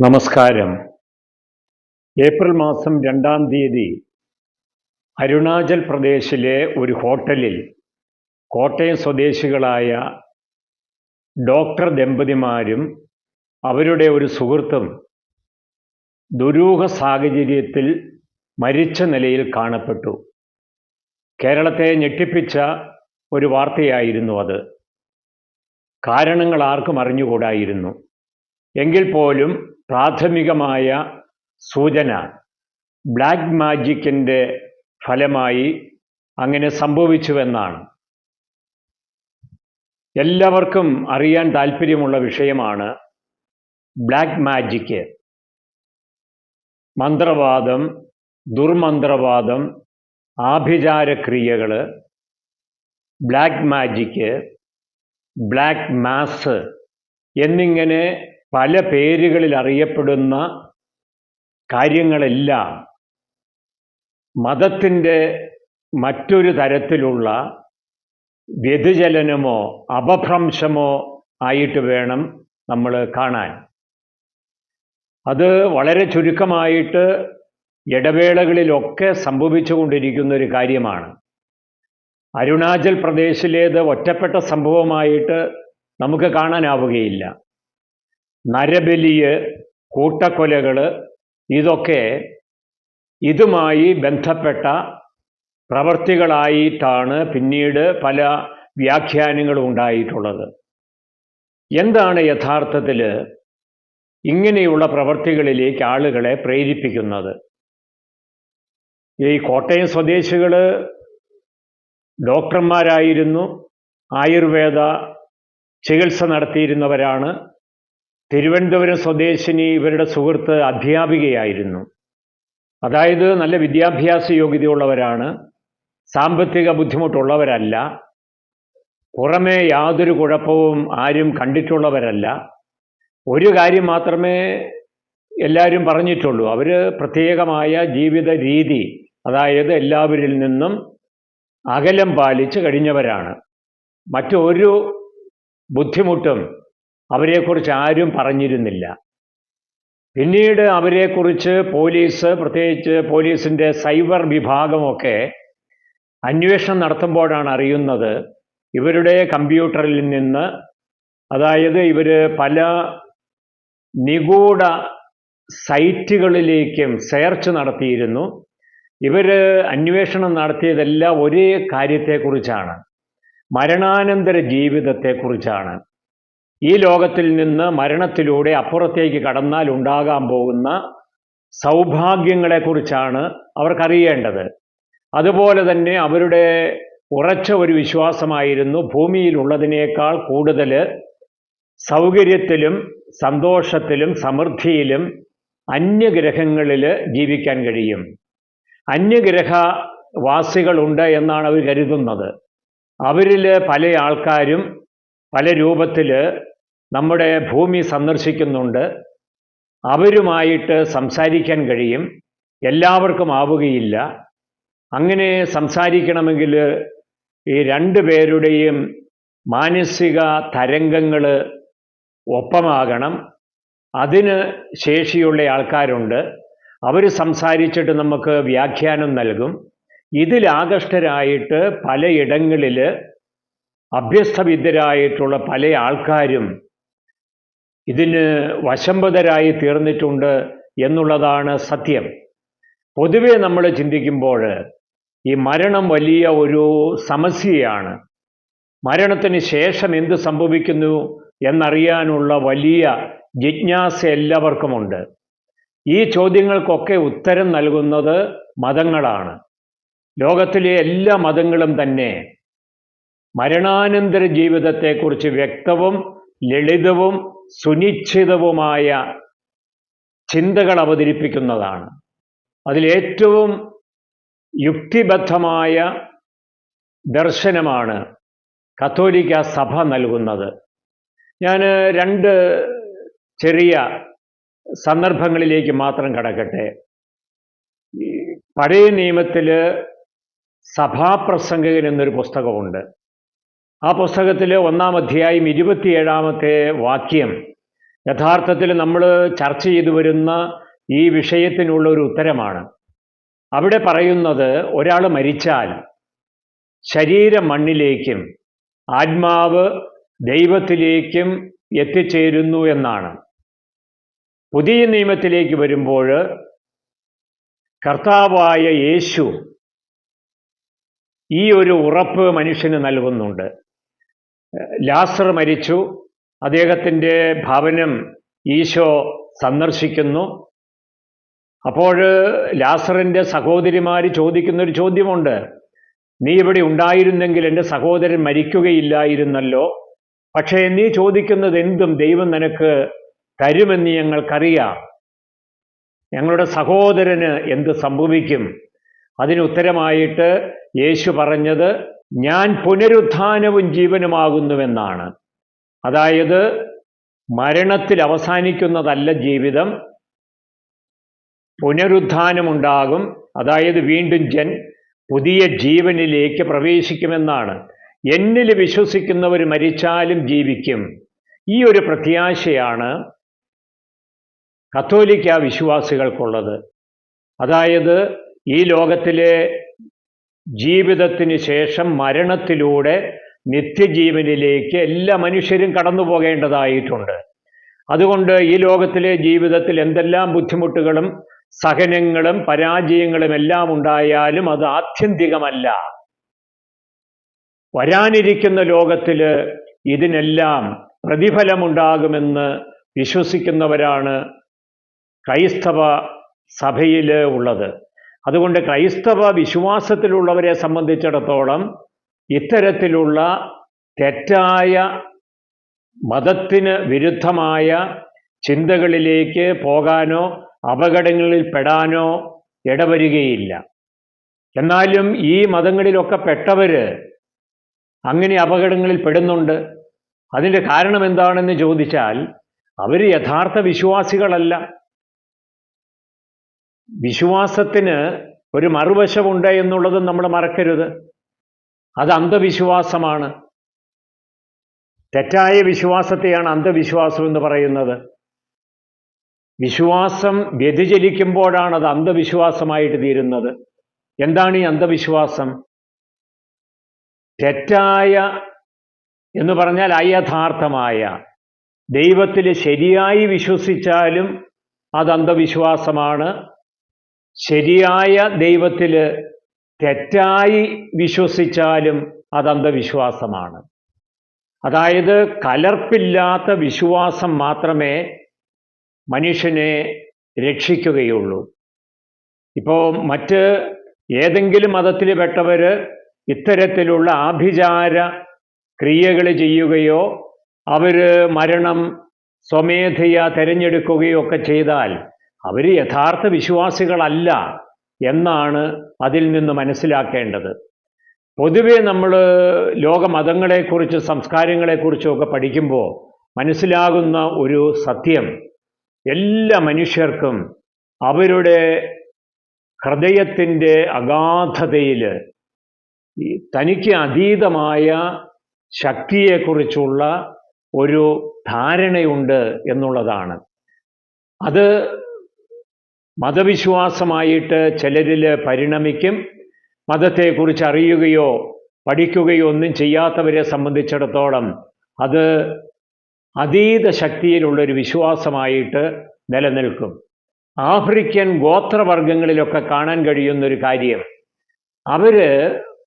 നമസ്കാരം. ഏപ്രിൽ മാസം രണ്ടാം തീയതി അരുണാചൽ പ്രദേശിലെ ഒരു ഹോട്ടലിൽ കോട്ടയം സ്വദേശികളായ ഡോക്ടർ ദമ്പതിമാരും അവരുടെ ഒരു സുഹൃത്തും ദുരൂഹ സാഹചര്യത്തിൽ മരിച്ച നിലയിൽ കാണപ്പെട്ടു. കേരളത്തെ ഞെട്ടിപ്പിച്ച ഒരു വാർത്തയായിരുന്നു അത്. കാരണങ്ങൾ ആർക്കും അറിഞ്ഞുകൂടായിരുന്നു. എങ്കിൽ പോലും പ്രാഥമികമായ സൂചന ബ്ലാക്ക് മാജിക്കിന്റെ ഫലമായി അങ്ങനെ സംഭവിച്ചുവെന്നാണ്. എല്ലാവർക്കും അറിയാൻ താല്പര്യമുള്ള വിഷയമാണ് ബ്ലാക്ക് മാജിക്ക്. മന്ത്രവാദം ദുർമന്ത്രവാദം ആഭിചാരക്രിയകൾ ബ്ലാക്ക് മാജിക്ക് ബ്ലാക്ക് മാസ് എന്നിങ്ങനെ പല പേരുകളിൽ അറിയപ്പെടുന്ന കാര്യങ്ങളെല്ലാം മതത്തിന്റെ മറ്റൊരു തരത്തിലുള്ള വ്യതിചലനമോ അപഭ്രംശമോ ആയിട്ട് വേണം നമ്മൾ കാണാൻ. അത് വളരെ ചുരുക്കമായിട്ട് ഇടവേളകളിലൊക്കെ സംഭവിച്ചുകൊണ്ടിരിക്കുന്ന ഒരു കാര്യമാണ്. അരുണാചൽ പ്രദേശിലേത് ഒറ്റപ്പെട്ട സംഭവമായിട്ട് നമുക്ക് കാണാനാവുകയില്ല. നരബലിയ് കൂട്ടക്കൊലകൾ ഇതൊക്കെ ഇതുമായി ബന്ധപ്പെട്ട പ്രവർത്തികളായിട്ടാണ് പിന്നീട് പല വ്യാഖ്യാനങ്ങളും ഉണ്ടായിട്ടുള്ളത്. എന്താണ് യഥാർത്ഥത്തിൽ ഇങ്ങനെയുള്ള പ്രവർത്തികളിലേക്ക് ആളുകളെ പ്രേരിപ്പിക്കുന്നത്? ഈ കോട്ടയം സ്വദേശികൾ ഡോക്ടർമാരായിരുന്നു ആയുർവേദ ചികിത്സ നടത്തിയിരുന്നവരാണ്. തിരുവനന്തപുരം സ്വദേശിനി ഇവരുടെ സുഹൃത്ത് അധ്യാപികയായിരുന്നു. അതായത് നല്ല വിദ്യാഭ്യാസ യോഗ്യതയുള്ളവരാണ്. സാമ്പത്തിക ബുദ്ധിമുട്ടുള്ളവരല്ല. പുറമേ യാതൊരു കുഴപ്പവും ആരും കണ്ടിട്ടുള്ളവരല്ല. ഒരു കാര്യം മാത്രമേ എല്ലാവരും പറഞ്ഞിട്ടുള്ളൂ. അവർ പ്രത്യേകമായ ജീവിത രീതി അതായത് എല്ലാവരിൽ നിന്നും അകലം പാലിച്ച് കഴിഞ്ഞവരാണ്. മറ്റൊരു ബുദ്ധിമുട്ടും അവരെക്കുറിച്ച് ആരും പറഞ്ഞിരുന്നില്ല. പിന്നീട് അവരെക്കുറിച്ച് പോലീസ് പ്രത്യേകിച്ച് പോലീസിന്റെ സൈബർ വിഭാഗമൊക്കെ അന്വേഷണം നടത്തുമ്പോഴാണ് അറിയുന്നത് ഇവരുടെ കമ്പ്യൂട്ടറിൽ നിന്ന്. അതായത് ഇവർ പല നിഗൂഢ സൈറ്റുകളിലേക്കും സെർച്ച് നടത്തിയിരുന്നു. ഇവർ അന്വേഷണം നടത്തിയതെല്ലാം ഒരേ കാര്യത്തെക്കുറിച്ചാണ്. മരണാനന്തര ജീവിതത്തെക്കുറിച്ചാണ്. ഈ ലോകത്തിൽ നിന്ന് മരണത്തിലൂടെ അപ്പുറത്തേക്ക് കടന്നാൽ ഉണ്ടാകാൻ പോകുന്ന സൗഭാഗ്യങ്ങളെക്കുറിച്ചാണ് അവർക്കറിയേണ്ടത്. അതുപോലെ തന്നെ അവരുടെ ഉറച്ച ഒരു വിശ്വാസമായിരുന്നു ഭൂമിയിലുള്ളതിനേക്കാൾ കൂടുതൽ സൗകര്യത്തിലും സന്തോഷത്തിലും സമൃദ്ധിയിലും അന്യഗ്രഹങ്ങളിൽ ജീവിക്കാൻ കഴിയും. അന്യഗ്രഹ വാസികളുണ്ട് എന്നാണ് അവർ കരുതുന്നത്. അവരിൽ പല ആൾക്കാരും പല രൂപത്തിൽ നമ്മുടെ ഭൂമി സന്ദർശിക്കുന്നുണ്ട്. അവരുമായിട്ട് സംസാരിക്കാൻ കഴിയും. എല്ലാവർക്കും ആവുകയില്ല. അങ്ങനെ സംസാരിക്കണമെങ്കിൽ ഈ രണ്ടു പേരുടെയും മാനസിക തരംഗങ്ങൾ ഒപ്പമാകണം. അതിന് ശേഷിയുള്ള ആൾക്കാരുണ്ട്. അവർ സംസാരിച്ചിട്ട് നമുക്ക് വ്യാഖ്യാനം നൽകും. ഇതിലാകഷ്ടരായിട്ട് പലയിടങ്ങളിൽ അഭ്യസ്തവിദ്യരായിട്ടുള്ള പല ആൾക്കാരും ഇതിന് വശംബതരായി തീർന്നിട്ടുണ്ട് എന്നുള്ളതാണ് സത്യം. പൊതുവെ നമ്മൾ ചിന്തിക്കുമ്പോൾ ഈ മരണം വലിയ ഒരു സമസ്യയാണ്. മരണത്തിന് ശേഷം എന്ത് സംഭവിക്കുന്നു എന്നറിയാനുള്ള വലിയ ജിജ്ഞാസ എല്ലാവർക്കുമുണ്ട്. ഈ ചോദ്യങ്ങൾക്കൊക്കെ ഉത്തരം നൽകുന്നത് മതങ്ങളാണ്. ലോകത്തിലെ എല്ലാ മതങ്ങളും തന്നെ മരണാനന്തര ജീവിതത്തെക്കുറിച്ച് വ്യക്തവും ലളിതവും സുനിശ്ചിതവുമായ ചിന്തകൾ അവതരിപ്പിക്കുന്നതാണ്. അതിലേറ്റവും യുക്തിബദ്ധമായ ദർശനമാണ് കത്തോലിക്ക സഭ നൽകുന്നത്. ഞാൻ രണ്ട് ചെറിയ സന്ദർഭങ്ങളിലേക്ക് മാത്രം കടക്കട്ടെ. പഴയ നിയമത്തിൽ സഭാപ്രസംഗകൻ എന്നൊരു പുസ്തകമുണ്ട്. ആ പുസ്തകത്തിലെ ഒന്നാം അധ്യായം ഇരുപത്തിയേഴാമത്തെ വാക്യം യഥാർത്ഥത്തിൽ നമ്മൾ ചർച്ച ചെയ്തു വരുന്ന ഈ വിഷയത്തിനുള്ള ഒരു ഉത്തരമാണ്. അവിടെ പറയുന്നത് ഒരാൾ മരിച്ചാൽ ശരീരം മണ്ണിലേക്കും ആത്മാവ് ദൈവത്തിലേക്കും എത്തിച്ചേരുന്നു എന്നാണ്. പുതിയ നിയമത്തിലേക്ക് വരുമ്പോൾ കർത്താവായ യേശു ഈ ഒരു ഉറപ്പ് മനുഷ്യന് നൽകുന്നുണ്ട്. ലാസർ മരിച്ചു. അദ്ദേഹത്തിന്റെ ഭവനം ഈശോ സന്ദർശിക്കുന്നു. അപ്പോൾ ലാസറിന്റെ സഹോദരിമാർ ചോദിക്കുന്നൊരു ചോദ്യമുണ്ട്. നീ ഇവിടെ ഉണ്ടായിരുന്നെങ്കിൽ എന്റെ സഹോദരൻ മരിക്കുകയില്ലായിരുന്നല്ലോ. പക്ഷേ നീ ചോദിക്കുന്നത് എന്തും ദൈവം നിനക്ക് തരുമെന്ന് ഞങ്ങൾക്കറിയാം. ഞങ്ങളുടെ സഹോദരന് എന്ത് സംഭവിക്കും? അതിന് ഉത്തരമായിട്ട് യേശു പറഞ്ഞത് ഞാൻ പുനരുത്ഥാനവും ജീവനുമാകുന്നുവെന്നാണ്. അതായത് മരണത്തിൽ അവസാനിക്കുന്നതല്ല ജീവിതം. പുനരുത്ഥാനമുണ്ടാകും. അതായത് വീണ്ടും ജൻ പുതിയ ജീവനിലേക്ക് പ്രവേശിക്കുമെന്നാണ്. എന്നിൽ വിശ്വസിക്കുന്നവർ മരിച്ചാലും ജീവിക്കും. ഈ ഒരു പ്രത്യാശയാണ് കത്തോലിക്ക വിശ്വാസികൾക്കുള്ളത് അതായത് ഈ ലോകത്തിലെ ജീവിതത്തിന് ശേഷം മരണത്തിലൂടെ നിത്യജീവനിലേക്ക് എല്ലാ മനുഷ്യരും കടന്നു പോകേണ്ടതായിട്ടുണ്ട്. അതുകൊണ്ട് ഈ ലോകത്തിലെ ജീവിതത്തിൽ എന്തെല്ലാം ബുദ്ധിമുട്ടുകളും സഹനങ്ങളും പരാജയങ്ങളും എല്ലാം ഉണ്ടായാലും അത് ആത്യന്തികമല്ല. വരാനിരിക്കുന്ന ലോകത്തിൽ ഇതിനെല്ലാം പ്രതിഫലമുണ്ടാകുമെന്ന് വിശ്വസിക്കുന്നവരാണ് ക്രൈസ്തവ സഭയിൽ ഉള്ളത്. അതുകൊണ്ട് ക്രൈസ്തവ വിശ്വാസത്തിലുള്ളവരെ സംബന്ധിച്ചിടത്തോളം ഇത്തരത്തിലുള്ള തെറ്റായ മതത്തിന് വിരുദ്ധമായ ചിന്തകളിലേക്ക് പോകാനോ അപകടങ്ങളിൽ പെടാനോ ഇടവരികയില്ല. എന്നാലും ഈ മതങ്ങളിലൊക്കെ പെട്ടവർ അങ്ങനെ അപകടങ്ങളിൽ പെടുന്നുണ്ട്. അതിന്റെ കാരണം എന്താണെന്ന് ചോദിച്ചാൽ അവർ യഥാർത്ഥ വിശ്വാസികളല്ല. വിശ്വാസത്തിന് ഒരു മറുവശമുണ്ട് എന്നുള്ളത് നമ്മൾ മറക്കരുത്. അത് അന്ധവിശ്വാസമാണ്. തെറ്റായ വിശ്വാസത്തെയാണ് അന്ധവിശ്വാസം എന്ന് പറയുന്നത്. വിശ്വാസം വ്യതിചലിക്കുമ്പോഴാണ് അത് അന്ധവിശ്വാസമായിട്ട് തീരുന്നത്. എന്താണ് ഈ അന്ധവിശ്വാസം? തെറ്റായ എന്ന് പറഞ്ഞാൽ അയഥാർത്ഥമായ. ദൈവത്തിൽ ശരിയായി വിശ്വസിച്ചാലും അത് അന്ധവിശ്വാസമാണ്. ശരിയായ ദൈവത്തിൽ തെറ്റായി വിശ്വസിച്ചാലും അത് അന്ധവിശ്വാസമാണ്. അതായത് കലർപ്പില്ലാത്ത വിശ്വാസം മാത്രമേ മനുഷ്യനെ രക്ഷിക്കുകയുള്ളൂ. ഇപ്പോൾ മറ്റ് ഏതെങ്കിലും മതത്തിൽ പെട്ടവർ ഇത്തരത്തിലുള്ള ആഭിചാര ക്രിയകൾ ചെയ്യുകയോ അവർ മരണം സ്വമേധയ തിരഞ്ഞെടുക്കുകയോ ഒക്കെ ചെയ്താൽ അവർ യഥാർത്ഥ വിശ്വാസികളല്ല എന്നാണ് അതിൽ നിന്ന് മനസ്സിലാക്കേണ്ടത്. പൊതുവേ നമ്മൾ ലോകമതങ്ങളെക്കുറിച്ച് സംസ്കാരങ്ങളെക്കുറിച്ചുമൊക്കെ പഠിക്കുമ്പോൾ മനസ്സിലാകുന്ന ഒരു സത്യം എല്ലാ മനുഷ്യർക്കും അവരുടെ ഹൃദയത്തിന്റെ അഗാധതയിൽ തനിക്ക് അതീതമായ ശക്തിയെക്കുറിച്ചുള്ള ഒരു ധാരണയുണ്ട് എന്നുള്ളതാണ്. അത് മതവിശ്വാസമായിട്ട് ചിലരിൽ പരിണമിക്കും മതത്തെക്കുറിച്ച് അറിയുകയോ പഠിക്കുകയോ ഒന്നും ചെയ്യാത്തവരെ സംബന്ധിച്ചിടത്തോളം അത് അതീത ശക്തിയിലുള്ളൊരു വിശ്വാസമായിട്ട് നിലനിൽക്കും. ആഫ്രിക്കൻ ഗോത്രവർഗങ്ങളിലൊക്കെ കാണാൻ കഴിയുന്നൊരു കാര്യം അവർ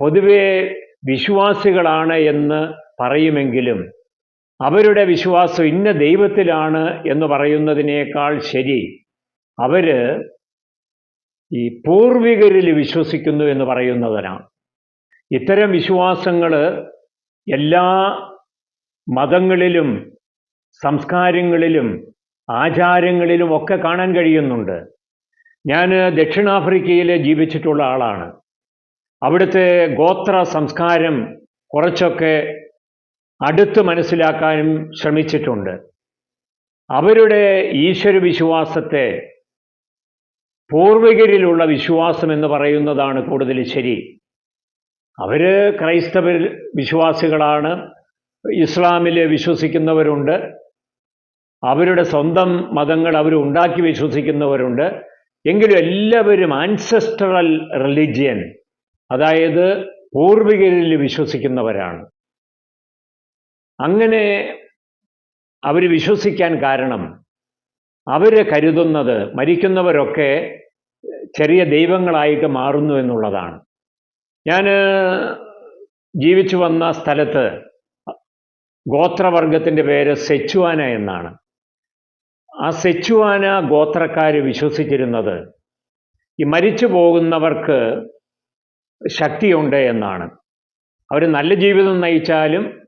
പൊതുവെ വിശ്വാസികളാണ് എന്ന് പറയുമെങ്കിലും അവരുടെ വിശ്വാസം ഇന്ന ദൈവത്തിലാണ് എന്ന് പറയുന്നതിനേക്കാൾ ശരി. അവർ ഈ പൂർവികരിൽ വിശ്വസിക്കുന്നു എന്ന് പറയുന്നതിനാണ് ഇത്തരം വിശ്വാസങ്ങൾ എല്ലാ മതങ്ങളിലും സംസ്കാരങ്ങളിലും ആചാരങ്ങളിലും ഒക്കെ കാണാൻ കഴിയുന്നുണ്ട്. ഞാൻ ദക്ഷിണാഫ്രിക്കയിൽ ജീവിച്ചിട്ടുള്ള ആളാണ്. അവിടുത്തെ ഗോത്ര സംസ്കാരം കുറച്ചൊക്കെ അടുത്ത് മനസ്സിലാക്കാനും ശ്രമിച്ചിട്ടുണ്ട്. അവരുടെ ഈശ്വര വിശ്വാസത്തെ പൂർവികരിലുള്ള വിശ്വാസം എന്ന് പറയുന്നതാണ് കൂടുതൽ ശരി. അവർ ക്രൈസ്തവ വിശ്വാസികളാണ് ഇസ്ലാമിൽ വിശ്വസിക്കുന്നവരുണ്ട് അവരുടെ സ്വന്തം മതങ്ങൾ അവർ ഉണ്ടാക്കി വിശ്വസിക്കുന്നവരുണ്ട്. എങ്കിലും എല്ലാവരും ആൻസെസ്ട്രൽ റിലിജിയൻ അതായത് പൂർവികരിൽ വിശ്വസിക്കുന്നവരാണ്. അങ്ങനെ അവർ വിശ്വസിക്കാൻ കാരണം അവർ കരുതുന്നത് മരിക്കുന്നവരൊക്കെ ചെറിയ ദൈവങ്ങളായിട്ട് മാറുന്നു എന്നുള്ളതാണ്. ഞാൻ ജീവിച്ചു വന്ന സ്ഥലത്ത് ഗോത്രവർഗത്തിന്റെ പേര് സെച്ചുവാന എന്നാണ്. ആ സെച്ചുവാന ഗോത്രക്കാർ വിശ്വസിച്ചിരുന്നത് ഈ മരിച്ചു പോകുന്നവർക്ക് ശക്തിയുണ്ട് എന്നാണ്. അവർ നല്ല ജീവിതം നയിച്ചാലും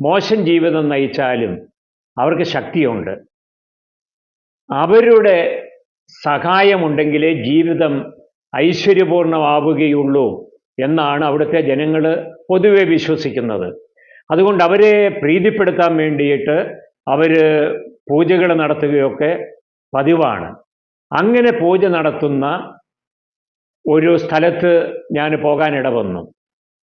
മോശം ജീവിതം നയിച്ചാലും അവർക്ക് ശക്തിയുണ്ട്. അവരുടെ സഹായമുണ്ടെങ്കിലേ ജീവിതം ഐശ്വര്യപൂർണമാവുകയുള്ളൂ എന്നാണ് അവിടുത്തെ ജനങ്ങൾ പൊതുവെ വിശ്വസിക്കുന്നത്. അതുകൊണ്ട് അവരെ പ്രീതിപ്പെടുത്താൻ വേണ്ടിയിട്ട് അവർ പൂജകൾ നടത്തുകയൊക്കെ പതിവാണ്. അങ്ങനെ പൂജ നടത്തുന്ന ഒരു സ്ഥലത്ത് ഞാൻ പോകാനിട വന്നു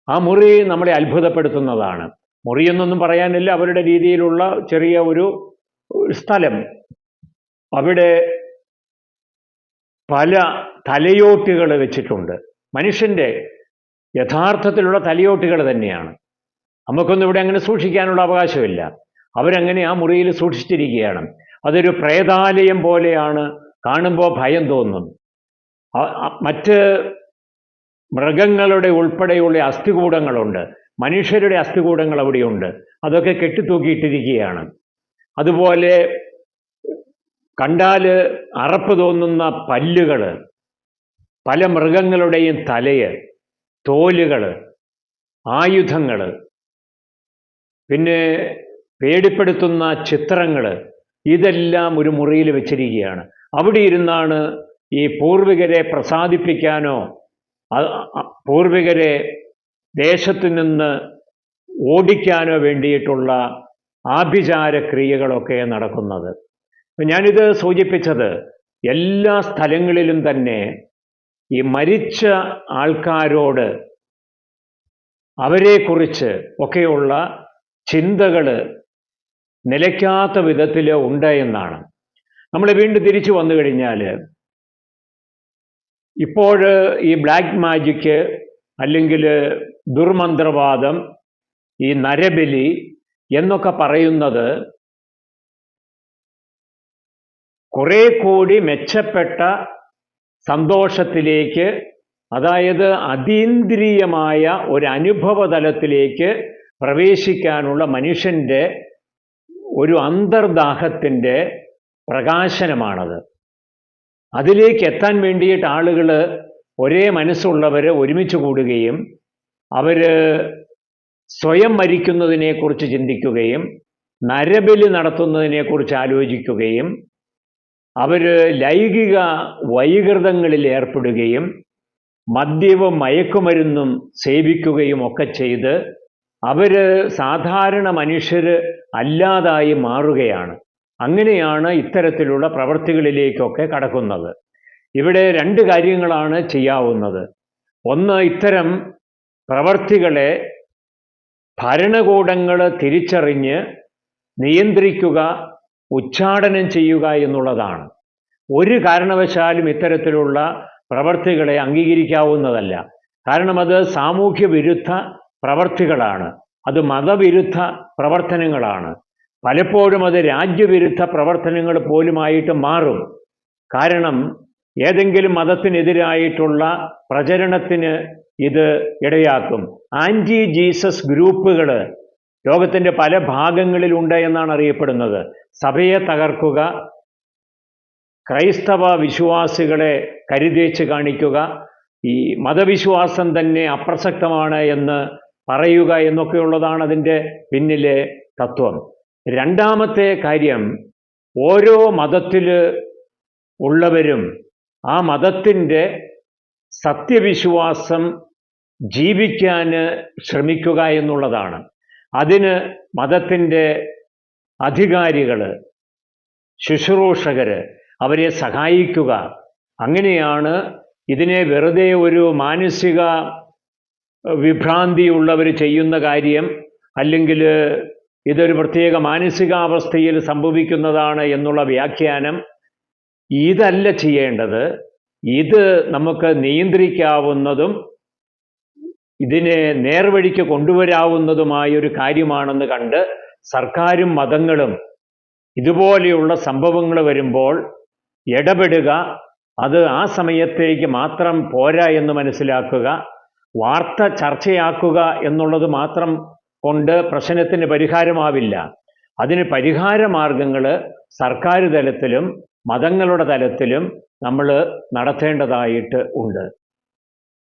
ആ മുറി നമ്മളെ അത്ഭുതപ്പെടുത്തുന്നതാണ്. മുറിയെന്നൊന്നും പറയാനില്ല അവരുടെ രീതിയിലുള്ള ചെറിയ ഒരു സ്ഥലം. അവിടെ പല തലയോട്ടികൾ വെച്ചിട്ടുണ്ട്. മനുഷ്യന്റെ യഥാർത്ഥത്തിലുള്ള തലയോട്ടികൾ തന്നെയാണ്. നമുക്കൊന്നും ഇവിടെ അങ്ങനെ സൂക്ഷിക്കാനുള്ള അവകാശമില്ല. അവരങ്ങനെ ആ മുറിയിൽ സൂക്ഷിച്ചിരിക്കുകയാണ്. അതൊരു പ്രേതാലയം പോലെയാണ് കാണുമ്പോൾ ഭയം തോന്നും. മറ്റ് മൃഗങ്ങളുടെ ഉൾപ്പെടെയുള്ള അസ്ഥികൂടങ്ങളുണ്ട്. മനുഷ്യരുടെ അസ്ഥികൂടങ്ങൾ അവിടെയുണ്ട്. അതൊക്കെ കെട്ടിത്തൂക്കിയിട്ടിരിക്കുകയാണ്. അതുപോലെ കണ്ടാൽ അറപ്പ് തോന്നുന്ന പല്ലുകൾ പല മൃഗങ്ങളുടെയും തലയ് തോലുകൾ ആയുധങ്ങൾ പിന്നെ പേടിപ്പെടുത്തുന്ന ചിത്രങ്ങൾ ഇതെല്ലാം ഒരു മുറിയിൽ വെച്ചിരിക്കുകയാണ്. അവിടെ ഇരുന്നാണ് ഈ പൂർവികരെ പ്രസാദിപ്പിക്കാനോ പൂർവികരെ ദേശത്തു നിന്ന് ഓടിക്കാനോ വേണ്ടിയിട്ടുള്ള ആഭിചാര ക്രിയകളൊക്കെ നടക്കുന്നത്. ഞാനിത് സൂചിപ്പിച്ചത് എല്ലാ സ്ഥലങ്ങളിലും തന്നെ ഈ മരിച്ച ആൾക്കാരോട് അവരെക്കുറിച്ച് ഒക്കെയുള്ള ചിന്തകൾ നിലയ്ക്കാത്ത വിധത്തിൽ ഉണ്ട് എന്നാണ്. നമ്മൾ വീണ്ടും തിരിച്ചു വന്നു കഴിഞ്ഞാൽ ഇപ്പോൾ ഈ ബ്ലാക്ക് മാജിക്ക് അല്ലെങ്കിൽ ദുർമന്ത്രവാദം ഈ നരബലി എന്നൊക്കെ പറയുന്നത് കുറെ കൂടി മെച്ചപ്പെട്ട സന്തോഷത്തിലേക്ക് അതായത് അതീന്ദ്രിയമായ ഒരു അനുഭവ തലത്തിലേക്ക് പ്രവേശിക്കാനുള്ള മനുഷ്യന്റെ ഒരു അന്തർദാഹത്തിന്റെ പ്രകാശനമാണത്. അതിലേക്ക് എത്താൻ വേണ്ടിയിട്ട് ആളുകൾ ഒരേ മനസ്സുള്ളവർ ഒരുമിച്ച് കൂടുകയും അവർ സ്വയം മരിക്കുന്നതിനെക്കുറിച്ച് ചിന്തിക്കുകയും നരബലി നടത്തുന്നതിനെക്കുറിച്ച് ആലോചിക്കുകയും അവർ ലൈംഗിക വൈകൃതങ്ങളിൽ ഏർപ്പെടുകയും മദ്യവും മയക്കുമരുന്നും സേവിക്കുകയും ഒക്കെ ചെയ്ത് അവർ സാധാരണ മനുഷ്യർ അല്ലാതായി മാറുകയാണ്. അങ്ങനെയാണ് ഇത്തരത്തിലുള്ള പ്രവൃത്തികളിലേക്കൊക്കെ കടക്കുന്നത്. ഇവിടെ രണ്ട് കാര്യങ്ങളാണ് ചെയ്യാവുന്നത്. ഒന്ന് ഇത്തരം പ്രവർത്തികളെ ഭരണകൂടങ്ങൾ തിരിച്ചറിഞ്ഞ് നിയന്ത്രിക്കുക ഉച്ചാടനം ചെയ്യുക എന്നുള്ളതാണ്. ഒരു കാരണവശാലും ഇത്തരത്തിലുള്ള പ്രവർത്തികളെ അംഗീകരിക്കാവുന്നതല്ല. കാരണം അത് സാമൂഹ്യ വിരുദ്ധ പ്രവർത്തികളാണ്. അത് മതവിരുദ്ധ പ്രവർത്തനങ്ങളാണ്. പലപ്പോഴും അത് രാജ്യവിരുദ്ധ പ്രവർത്തനങ്ങൾ പോലുമായിട്ട് മാറും. കാരണം ഏതെങ്കിലും മതത്തിനെതിരായിട്ടുള്ള പ്രചരണത്തിന് ഇത് ഇടയാക്കും. ആന്റി ജീസസ് ഗ്രൂപ്പുകൾ ലോകത്തിന്റെ പല ഭാഗങ്ങളിലുണ്ട് എന്നാണ് അറിയപ്പെടുന്നത്. സഭയെ തകർക്കുക ക്രൈസ്തവ വിശ്വാസികളെ കരുതേച്ച് കാണിക്കുക ഈ മതവിശ്വാസം തന്നെ അപ്രസക്തമാണ് എന്ന് പറയുക എന്നൊക്കെയുള്ളതാണ് അതിന്റെ പിന്നിലെ തത്വം. രണ്ടാമത്തെ കാര്യം ഓരോ മതത്തിൽ ഉള്ളവരും ആ മതത്തിന്റെ സത്യവിശ്വാസം ജീവിക്കാൻ ശ്രമിക്കുക എന്നുള്ളതാണ്. അതിന് മതത്തിന്റെ അധികാരികൾ ശുശ്രൂഷകർ അവരെ സഹായിക്കുക. അങ്ങനെയാണ് ഇതിനെ വെറുതെ ഒരു മാനസിക വിഭ്രാന്തിയുള്ളവർ ചെയ്യുന്ന കാര്യം അല്ലെങ്കിൽ ഇതൊരു പ്രത്യേക മാനസികാവസ്ഥയിൽ സംഭവിക്കുന്നതാണ് എന്നുള്ള വ്യാഖ്യാനം ഇതല്ല ചെയ്യേണ്ടത്. ഇത് നമുക്ക് നിയന്ത്രിക്കാവുന്നതും ഇതിനെ നേർവഴിക്ക് കൊണ്ടുവരാവുന്നതുമായ ഒരു കാര്യമാണെന്ന് കണ്ട് സർക്കാരും മതങ്ങളും ഇതുപോലെയുള്ള സംഭവങ്ങൾ വരുമ്പോൾ ഇടപെടുക അത് ആ സമയത്തേക്ക് മാത്രം പോരാ എന്ന് മനസ്സിലാക്കുക വാർത്ത ചർച്ചയാക്കുക എന്നുള്ളത് മാത്രം കൊണ്ട് പ്രശ്നത്തിന് പരിഹാരമാവില്ല. അതിന് പരിഹാര മാർഗങ്ങൾ സർക്കാർ തലത്തിലും മതങ്ങളുടെ തലത്തിലും നമ്മൾ നടത്തേണ്ടതായിട്ട് ഉണ്ട്.